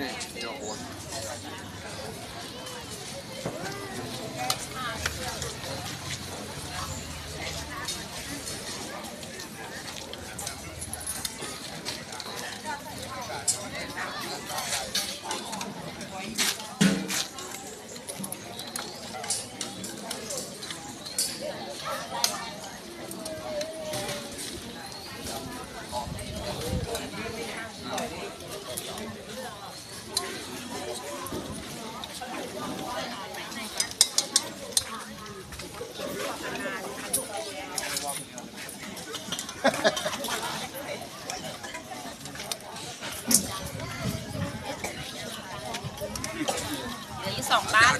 นี่ยโอน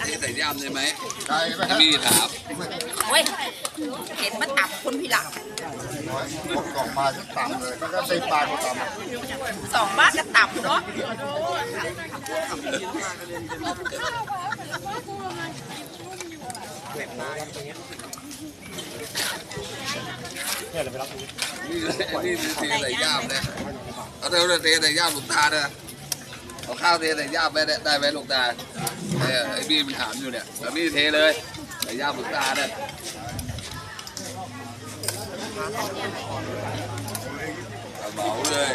อยู่สองบ้านนะนี่ใส่ย่ำได้ไหมไกลไหมฮะพี่ถามโอ้ยเห็นมันตับคนพิหลักน้อยพวกกล่องมาจะต่ำเลยมันก็ใส่ปลาก็ต่ำสองบ้านก็ตับเนาะนี่นี่เทใส่ย่ำเนี่ยเอาเดี๋ยวเทใส่ย่ำหลวงตาเนี่ย เอาข้าวเทใส่ย่ำไปได้ไหมหลวงตาเออไอ้พี่มันถามอยู่เนี่ยแล้วพี่เทเลยใส่ย่ำหลวงตาเนี่ยเอาเหมาเลย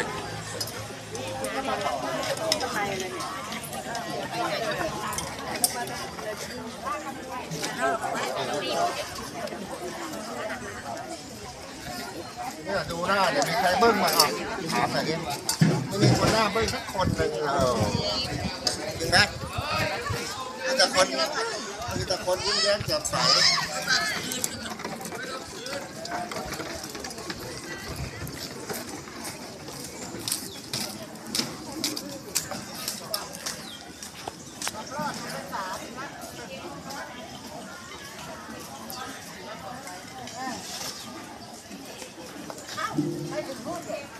เนี่ยดูหน้าเดี๋ยวมีใครเบิ้งมาอะถามหน่อยดิ ไม่มีคนหน้าเบิ้งสักคนหนึ่งเออจริงไหมมีแต่คนมีแต่คนยิ้มแย้มแจ่มใสให้คุณพูดเถอะ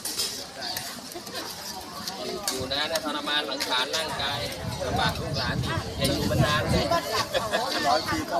อยู่นะนะทรมานสังขารร่างกายลำบากลูกหลานอีกอย่าอยู่มานานเลยร้อยปีก็